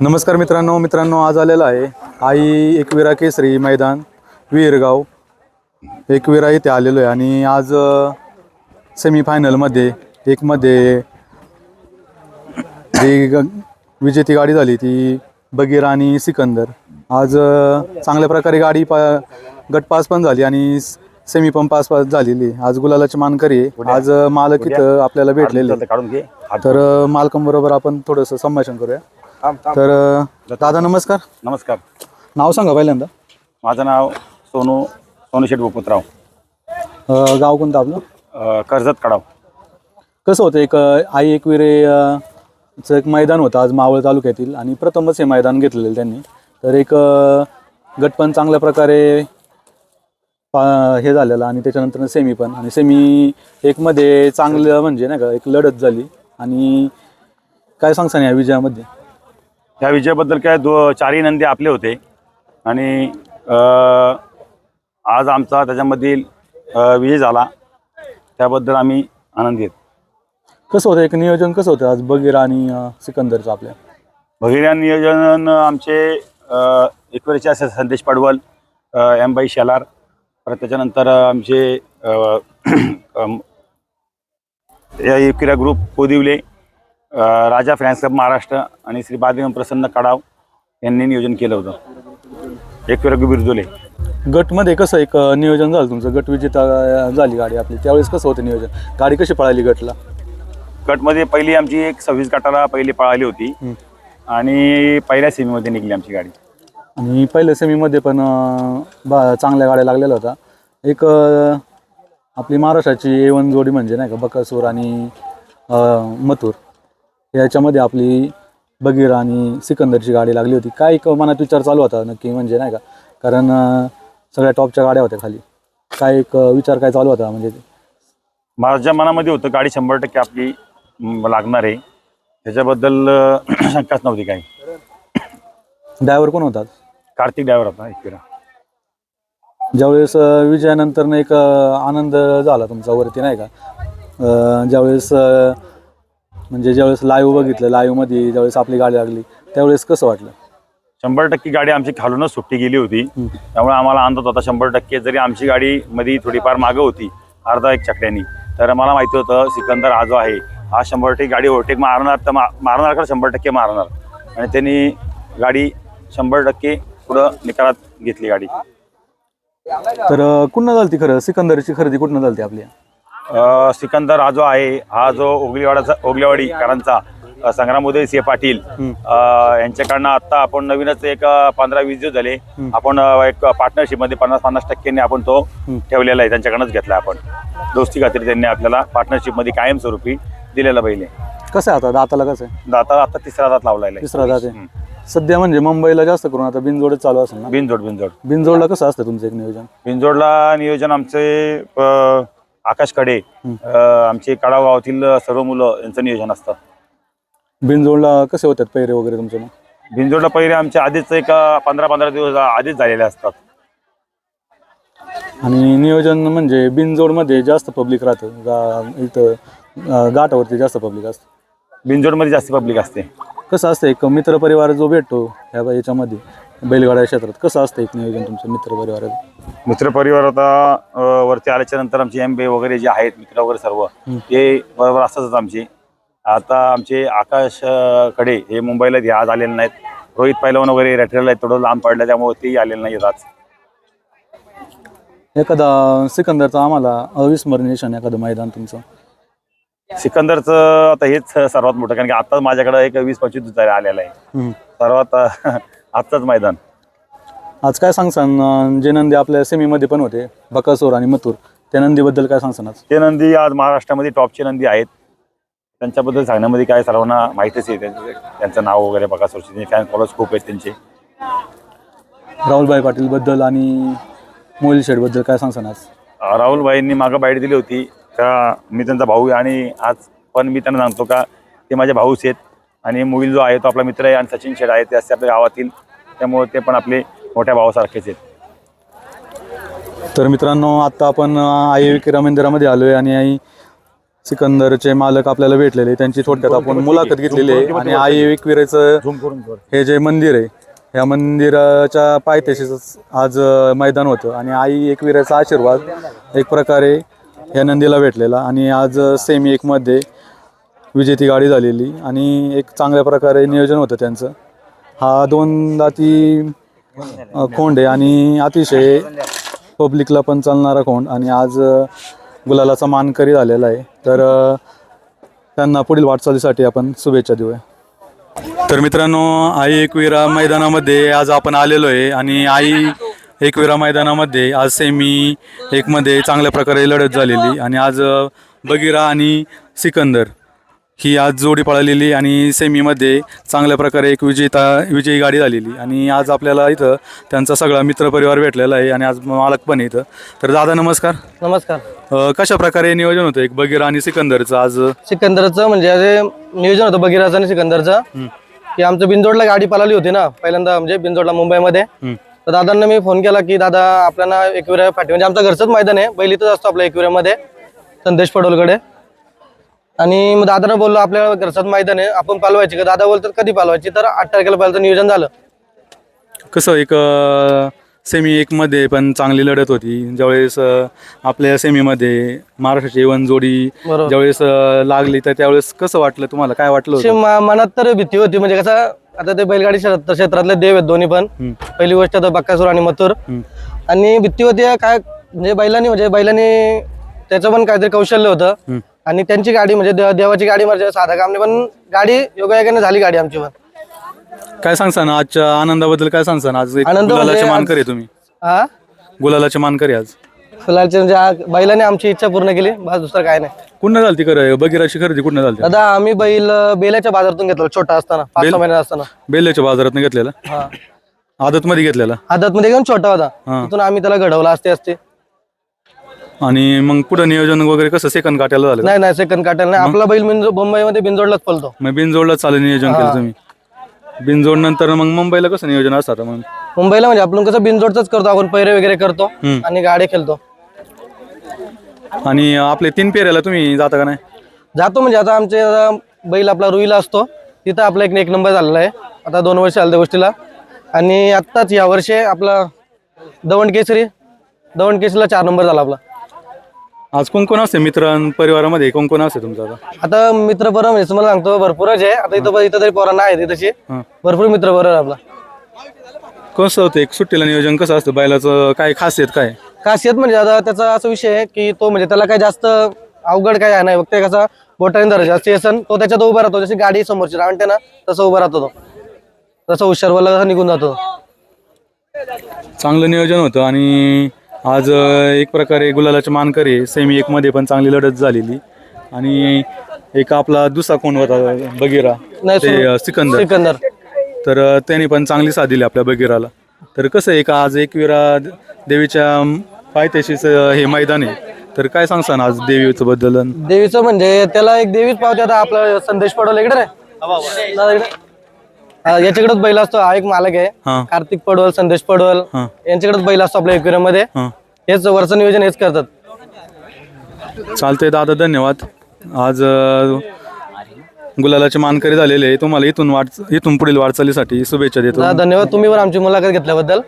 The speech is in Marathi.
नमस्कार मित्रांनो मित्रांनो आज आलेला आहे आई एकविरा केसरी मैदान विहीरगाव. एकविरा इथे आलेलो आहे आणि आज सेमीफायनलमध्ये एकमध्ये जी ग- विजेती गाडी झाली ती बगीर आणि सिकंदर. आज अ, चांगल्या प्रकारे गाडी पा गट पास पण झाली आणि सेमी पण पास पास झालेली आहे. आज गुलालाची मानकरी आहे. आज अ, मालक इथं आपल्याला भेटलेले आहे. काढून घे. तर मालकांबरोबर आपण थोडंसं संभाषण करूया. तर अ, दादा नमस्कार. नमस्कार. नाव सांगा पहिल्यांदा. माझं नाव सोनू सोनू शेठ गोपुतराव अ, गाव कोणतं आपलं? अ, कर्जत कडाव. कसं होतं एक अ, आई एकविरे अ, चं एक मैदान होतं आज मावळ तालुक्यातील आणि प्रथमच हे मैदान घेतलेलं त्यांनी. तर एक अ, गट पण चांगल्या प्रकारे पा हे झालेलं आणि त्याच्यानंतर सेमी पण. आणि सेमी एकमध्ये चांगलं म्हणजे नाही का एक लढत झाली. आणि काय सांगसान या विजयामध्ये? या विजयाबद्दल काय दो चारही नंदी आपले होते. आणि आज आमचा त्याच्यामधील विजय झाला. त्याबद्दल आम्ही आनंदी आहेत. कसं होतं? एक नियोजन कसं होतं? आज बगीरा आणि अ, सिकंदरचं आपल्या. भगीरथ नियोजन आमचे एकवेळचे असे संदेश पडवल एम बाई शेलार. परत त्याच्यानंतर आमचे अ, अम, या group कोदिवले. Raja fans club Maharashtra आणि श्री बादिम प्रसन्न कडाव यांनी नियोजन केलं होतं. एकविरा बिरजोले गटमध्ये कसं एक नियोजन झालं तुमचं? गट विजेता झाली गाडी आपली. त्यावेळेस कसं होतं नियोजन? गाडी कशी पळाली गटला? गटमध्ये पहिली आमची एक सव्वीस गटाला पहिली पळाली होती. आणि पहिल्या सेमीमध्ये निघली आमची गाडी. आणि पहिल्या सेमीमध्ये पण बा चांगल्या गाड्या लागलेल्या होत्या. एक आपली महाराष्ट्राची ए वन जोडी म्हणजे नाही का बकासूर आणि मथुर. याच्यामध्ये आपली बगीर आणि सिकंदरची गाडी लागली होती. काय एक मनात विचार चालू होता नक्की म्हणजे नाही का? कारण सगळ्या टॉपच्या गाड्या होत्या खाली. काय एक विचार काय चालू होता म्हणजे? माझ्या मनामध्ये होतं गाडी शंभर टक्के आपली लागणार आहे. त्याच्याबद्दल शंकाच नव्हती काही. ड्रायव्हर कोण होतात कार्तिक ड्रायव्हर होता एकविरा. ज्यावेळेस विजयानंतर एक आनंद झाला तुमचा वरती नाही का? ज्यावेळेस म्हणजे ज्यावेळेस लाईव्ह बघितलं लाईव्हमध्ये ज्यावेळेस आपली गाडी लागली त्यावेळेस कसं वाटलं? शंभर टक्के गाडी आमची खालूनच सुट्टी गेली होती. त्यामुळे आम्हाला अंदाज होता शंभर टक्के जरी आमची गाडी मध्ये थोडीफार मागं होती अर्धा एक चकड्यानी. तर मला माहिती होतं सिकंदर हा जो आहे. हा शंभर टक्के गाडी ओव्हरटेक मारणार तर मा- मारणार का शंभर टक्के मारणार. आणि त्यांनी गाडी शंभर टक्के पुढं निकालात घेतली गाडी. तर कुठनं झाली ती खरं? सिकंदरची खरेदी कुठनं झाली आपली? सिकंदर हा जो आहे हा जो ओगलीवाडाचा ओगलेवाडीकरांचा संग्राम उदय सिंह पाटील यांच्याकडनं आता आपण नवीनच एक पंधरा वीस दिवस झाले. आपण एक पार्टनरशिपमध्ये पन्नास पन्नास टक्क्यांनी आपण तो. ठेवलेला आहे त्यांच्याकडनंच घेतला आपण. दोस्ती खात्री त्यांनी आपल्याला पार्टनरशिपमध्ये कायमस्वरूपी दिलेला आहे. कसं आहे आता? दाताला कसं आहे? आता आता तिसरा दात लावलेला आहे. तिसरा दात आहे. सध्या म्हणजे मुंबईला जास्त करून आता बिनजोडच चालू असेल ना? बिनजोड बिनजोड. बिनजोडला कसं असतं तुमचं एक नियोजन? बिनजोडला नियोजन आमचे आकाशकडे आमचे कडाव गावातील सर्व मुलं यांचं नियोजन असतं. बिनजोडला कसे होतात पैरे वगैरे तुमचे मग? बिनजोडला पहिले आमचे आधीच एक पंधरा पंधरा दिवस आधीच झालेले असतात. आणि नियोजन म्हणजे बिनजोडमध्ये जास्त पब्लिक राहतं गा इथं घाटावरती जास्त पब्लिक असतं? बिनजोडमध्ये जास्त पब्लिक असते. कसं असतं एक मित्रपरिवार जो भेटतो ह्या याच्यामध्ये बैलगाड्या क्षेत्रात कसं असतं एक नियोजन तुमचं मित्रपरिवाराचं? मित्रपरिवार आता अ, वरती आल्याच्यानंतर आमचे एम बे वगैरे जे आहेत मित्र वगैरे सर्व हं. ते बरोबर असतातच आमचे. आता आमचे आकाश अ, कडे हे मुंबईला ते आज आलेले नाहीत. रोहित पैलवान वगैरे रॅटरला आहेत थोडं लांब पडलं त्यामुळे तेही आलेले नाहीत आज. एखादा सिकंदरचा आम्हाला अविस्मरणीय क्षण एखादं मैदान तुमचं? सिकंदरचं आता हेच सर्वात मोठं कारण की आता माझ्याकडे एक वीस पंचवीस दिवस आलेला आहे. हम्म. सर्वात आजचंच मैदान. आज काय सांगसान जे नंदी आपल्या सेमीमध्ये पण होते बकासूर आणि मथुर त्या नंदीबद्दल काय सांगसान आज? ते नंदी आज महाराष्ट्रामध्ये टॉपचे नंदी आहेत. त्यांच्याबद्दल सांगण्यामध्ये काय सर्वांना माहितीच आहे. त्यांचं त्यांचं नाव वगैरे सोशल फॅन फॉलोअर्स खूप आहेत त्यांचे. राहुलभाई पाटीलबद्दल आणि मोहिल शेठबद्दल काय सांगसान आज? अं, राहुलभाईंनी मागं बाईट दिली होती. का मी त्यांचा भाऊ आहे आणि आज पण मी त्यांना सांगतो का ते माझे भाऊच आहेत. आणि मोहिल जो आहे तो आपला मित्र आहे आणि सचिन शेठ आहे ते असते आपल्या गावातील. त्यामुळे ते पण आपले मोठ्या भावासारखेच आहेत. तर मित्रांनो आत्ता आपण आई विक्रा मंदिरामध्ये आलो आहे आणि आई सिकंदरचे मालक आपल्याला भेटलेले त्यांची थोडक्यात आपण मुलाखत घेतलेली आहे. आणि आई कर. हे जे मंदिर आहे ह्या मंदिराच्या पायथ्याशीच आज मैदान होतं. आणि आई एकविराचा आशीर्वाद एक प्रकारे या नंदीला भेटलेला. आणि आज सेमी एकमध्ये विजेती गाडी झालेली. आणि एक चांगल्या प्रकारे नियोजन होतं त्यांचं. हा दोन दाती अ, खोंड आहे आणि अतिशय पब्लिकला पण चालणारा खोंड आणि आज अ, गुलालाचा मानकरी झालेला आहे. तर अ, त्यांना पुढील वाटचालीसाठी आपण शुभेच्छा देऊया. तर मित्रांनो आई एकविरा मैदानामध्ये आज आपण आलेलो आहे आणि आई एकविरा मैदानामध्ये आज सेमी एकमध्ये चांगल्या प्रकारे लढत झालेली आणि आज अ, बगिरा आणि सिकंदर ही आज जोडी पळालेली आणि सेमीमध्ये चांगल्या प्रकारे एक विजेता विजयी गाडी झालेली. आणि आज आपल्याला इथं त्यांचा सगळा मित्रपरिवार भेटलेला आहे आणि आज मालक पण आहे इथं. तर दादा नमस्कार. नमस्कार. अ, कशा प्रकारे नियोजन होतं? एक बगिरा आणि सिकंदरचं आज सिकंदरचं म्हणजे जे नियोजन होतं बगीराचं आणि सिकंदरचं की आमचं बिंदोडला गाडी पळाली होती ना पहिल्यांदा म्हणजे बिंदोडला मुंबईमध्ये. तर दादांना मी फोन केला की दादा आपल्याला एकविरा फाटी म्हणजे आमचं घरचंच मैदान आहे बैल इथंच असतो आपल्या एकविऱ्यामध्ये संदेश पडोलकडे आणि मग दादांना बोललो आपल्या घरचंच मैदान आहे आपण पालवायची का? दादा बोलतात कधी पालवायची? तर आठ तारखेला पाहिलं नियोजन झालं. कसं एक सेमी एकमध्ये पण चांगली लढत होती. ज्यावेळेस अ, आपल्या सेमीमध्ये महाराष्ट्राची एवन जोडी बरोबर. ज्यावेळेस अ, लागली तर त्यावेळेस कसं वाटलं तुम्हाला? काय वाटलं अशी होतं मा- मनात तर भीती होती. म्हणजे कसं आता ते बैलगाडी क्षेत्रात- क्षेत्रातले देव आहेत दोन्ही पण. पहिली गोष्ट तर बक्कासूर आणि मथुर. आणि भीती होती काय म्हणजे बैलांनी म्हणजे बैलांनी त्याचं पण काहीतरी कौशल्य होतं. आणि त्यांची गाडी म्हणजे देव- देवाची गाडी म्हणजे साधा काम नाही पण गाडी योगायोगाने झाली गाडी आमची पण. काय सांगसा ना आजच्या आनंदाबद्दल काय सांगसा ना आज एक आनंद म्हणजे गुलालाचे आज- मानकरी आहे तुम्ही. हा? गुलालाचे मानकरी आज. फुलाचे म्हणजे आ- बैलाने आमची इच्छा पूर्ण केली बस दुसरं काय नाही. कुठनं झालती खरं? बगिराची खरेदी कुठनं झालती? दादा आम्ही बैल अं, बेल्याच्या बाजारातून घेतलो छोटा असताना पाच? सहा महिन्यात असताना. बेल्ल्याच्या बाजारातनं घेतलेला? हा. आदतमध्ये घेतलेला? आदत मध्ये घेऊन छोटा होता. हा. तिथून आम्ही त्याला घडवला असते असते आणि मग पुढं नियोजन वगैरे कसं? सेकंद काट्याला झालं? नाही नाही सेकंड काटायला नाही. आपला बैल बिंजो- मुंबईमध्ये बिंजोडलाच पळतो. मग बिनजोडला चालू नियोजन केलं तुम्ही. बिनजोड नंतर मग मुंबईला कसं नियोजन असतं मग? मुंबईला म्हणजे आपण कसं बिनजोडच करतो आपण पैरे वगैरे करतो हम्म. आणि गाडी खेळतो. आणि आपले तीन पेऱ्याला तुम्ही जाता का नाही? जातो म्हणजे आता आमचे बैल आपला रुईला असतो. तिथं आपला एक एक नंबर झालेला आहे. आता दोन वर्ष आले त्या गोष्टीला. आणि आत्ताच या वर्षी आपला दवंड केसरी दवंड केसरीला चार नंबर झाला आपला. आज कोण कोण असते मित्र परिवारामध्ये? कोण कोण असते तुमचा आता? आता मित्र बरं म्हणजे तुम्हाला सांगतो भरपूरच आहे. आता इथं इथं तरी पोरांना आहे तशी. हां. भरपूर मित्र बरोबर आपला. कसं होतं? एक सुट्टीला नियोजन कसं असतं? बैलाचं काय खासियत काय? खासियत म्हणजे आता त्याचा असा विषय आहे की तो म्हणजे त्याला काही जास्त अवघड काय आहे नाही. फक्त कसा बोटाने धरायचा स्टेशन तो त्याच्यात उभा राहतो. जशी गाडी समोरची रावणते ना तसं उभा राहतो तो. तसं हुशारवाला तसा निघून जातो. चांगलं नियोजन होतं आणि आज एक प्रकारे गुलालाचे मानकरी सेमी एकमध्ये पण चांगली लढत झालेली. आणि एक आपला दुसरा कोण होता? बगिरा. नाही ते सिकंदर. सिकंदर. तर त्यांनी पण चांगली साथ दिली आपल्या बगिराला. तर कसं आहे का आज एकविरा देवीच्या पायथ्याशीच हे मैदान आहे. तर काय सांगसा ना आज देवीचं बद्दल? देवीचं म्हणजे त्याला एक देवीच पावते आता आपला संदेश पडवला. इकडे. याच्याकडेच बैल असतो हा एक मालक आहे. कार्तिक पडवल संदेश पडवल यांच्याकडेच बैल असतो आपल्या एकविरामध्ये हां. हेच वरचं नियोजन हेच करतात. चालतंय दादा धन्यवाद. आज गुलालाचे मानकरी झालेले आहे. तुम्हाला इथून वाट इथून पुढील वाटचालीसाठी शुभेच्छा देतो. धन्यवाद. तुम्ही पण आमची मुलाखत घेतल्याबद्दल.